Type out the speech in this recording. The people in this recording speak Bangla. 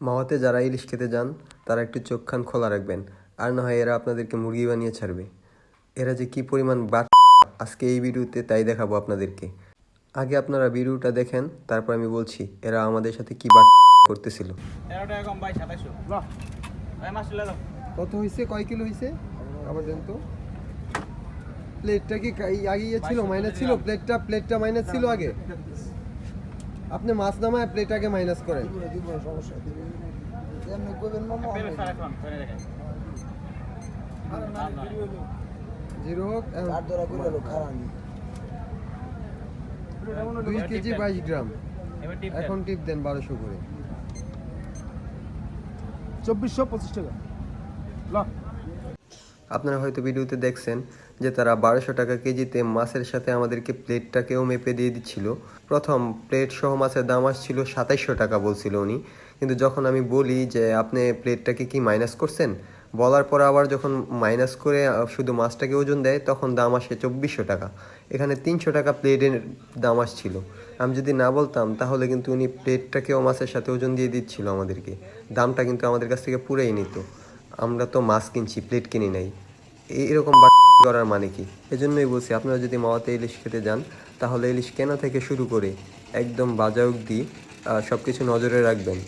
মাওয়াতে যারা ইলিশ খেতে যান তারা একটু চোখ কান খোলা রাখবেন আর না হয় এরা আপনাদেরকে মুরগি বানিয়ে ছাড়বে। এরা যে কি পরিমাণ বাট আজকে এই ভিডিওতে তাই দেখাবো আপনাদেরকে। আগে আপনারা ভিডিওটা দেখেন তারপর আমি বলছি এরা আমাদের সাথে কি বাট করতেছিল। কত হয়েছে কয় কিলো হয়েছে আবার দেন তো। প্লেটটা কি কা- আগে ইয়ে ছিল মাইনাস ছিল? প্লেটটা প্লেটটা মাইনাস ছিল আগে? আপনি মাছ নামায় প্লেট আগে মাইনাস করেন। জিরো দুই কেজি বাইশ গ্রাম। এখন টিপ দেন বারোশো করে। চব্বিশশো পঁচিশ টাকা। ল। আপনারা হয়তো ভিডিওতে দেখছেন যে তারা বারোশো টাকা কেজিতে মাছের সাথে আমাদেরকে প্লেটটাকেও মেপে দিয়ে দিচ্ছিল। প্রথম প্লেট সহ মাছের দাম আসছিল সাতাইশশো টাকা বলছিল উনি। কিন্তু যখন আমি বলি যে আপনি প্লেটটাকে কি মাইনাস করছেন? বলার পর আবার যখন মাইনাস করে শুধু মাছটাকে ওজন দেয়, তখন দাম আসে চব্বিশশো টাকা। এখানে তিনশো টাকা প্লেটের দাম আসছিল। আমি যদি না বলতাম, তাহলে কিন্তু উনি প্লেটটাকেও মাছের সাথে ওজন দিয়ে দিচ্ছিল আমাদেরকে। দামটা কিন্তু আমাদের কাছ থেকে পুরাই নিত। আমরা তো মাছ কিনছি প্লেট কিনি নাই। এরকম করার মানে কি? এজন্যই বলছি, আপনারা যদি মাওয়াতে ইলিশ খেতে যান, তাহলে ইলিশ কেনা থেকে শুরু করে একদম বাজা অবধি সব কিছু নজরে রাখবেন।